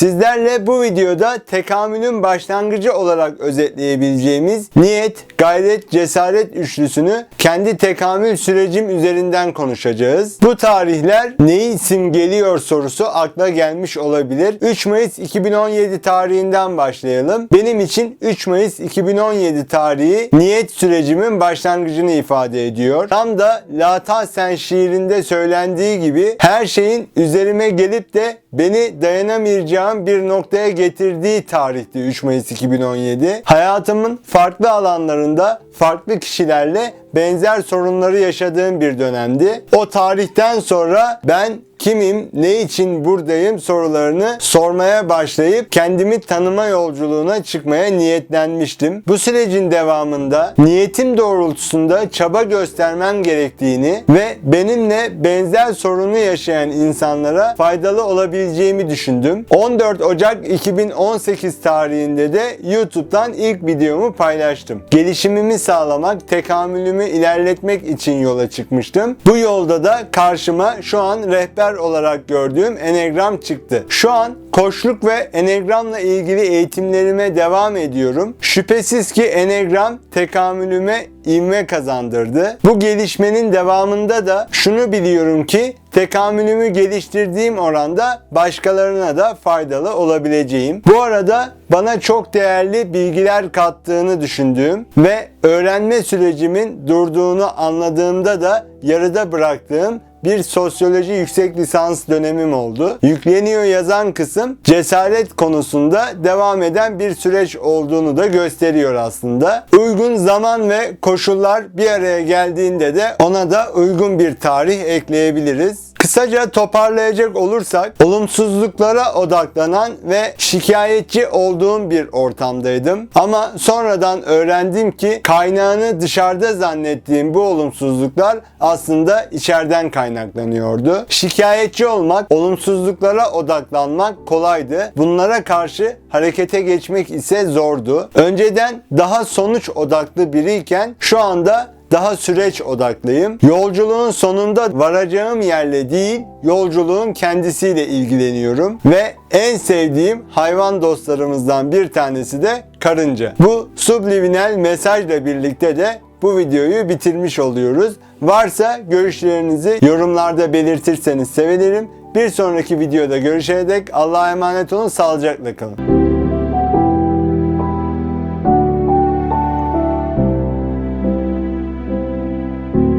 Sizlerle bu videoda tekamülün başlangıcı olarak özetleyebileceğimiz niyet, gayret, cesaret üçlüsünü kendi tekamül sürecim üzerinden konuşacağız. Bu tarihler neyi simgeliyor sorusu akla gelmiş olabilir. 3 Mayıs 2017 tarihinden başlayalım. Benim için 3 Mayıs 2017 tarihi niyet sürecimin başlangıcını ifade ediyor. Tam da La Tahsen şiirinde söylendiği gibi her şeyin üzerime gelip de beni dayanamayacağım bir noktaya getirdiği tarihti 3 Mayıs 2017. Hayatımın farklı alanlarında farklı kişilerle benzer sorunları yaşadığım bir dönemdi. O tarihten sonra ben kimim, ne için buradayım sorularını sormaya başlayıp kendimi tanıma yolculuğuna çıkmaya niyetlenmiştim. Bu sürecin devamında niyetim doğrultusunda çaba göstermem gerektiğini ve benimle benzer sorunu yaşayan insanlara faydalı olabileceğimi düşündüm. 14 Ocak 2018 tarihinde de YouTube'dan ilk videomu paylaştım. Gelişimimi sağlamak, tekamülümü ilerletmek için yola çıkmıştım. Bu yolda da karşıma şu an rehber olarak gördüğüm Enneagram çıktı. Şu an koçluk ve Enneagram'la ilgili eğitimlerime devam ediyorum. Şüphesiz ki Enneagram tekamülüme ivme kazandırdı. Bu gelişmenin devamında da şunu biliyorum ki tekamülümü geliştirdiğim oranda başkalarına da faydalı olabileceğim. Bu arada bana çok değerli bilgiler kattığını düşündüğüm ve öğrenme sürecimin durduğunu anladığımda da yarıda bıraktığım bir sosyoloji yüksek lisans dönemim oldu. Yükleniyor yazan kısım cesaret konusunda devam eden bir süreç olduğunu da gösteriyor aslında. Uygun zaman ve koşullar bir araya geldiğinde de ona da uygun bir tarih ekleyebiliriz. Kısaca toparlayacak olursak olumsuzluklara odaklanan ve şikayetçi olduğum bir ortamdaydım. Ama sonradan öğrendim ki kaynağını dışarıda zannettiğim bu olumsuzluklar aslında içeriden kaynaklanıyordu. Şikayetçi olmak, olumsuzluklara odaklanmak kolaydı. Bunlara karşı harekete geçmek ise zordu. Önceden daha sonuç odaklı biriyken şu anda daha süreç odaklıyım. Yolculuğun sonunda varacağım yerle değil, yolculuğun kendisiyle ilgileniyorum ve en sevdiğim hayvan dostlarımızdan bir tanesi de karınca. Bu subliminal mesajla birlikte de bu videoyu bitirmiş oluyoruz. Varsa görüşlerinizi yorumlarda belirtirseniz sevinirim. Bir sonraki videoda görüşene dek Allah'a emanet olun, sağlıcakla kalın.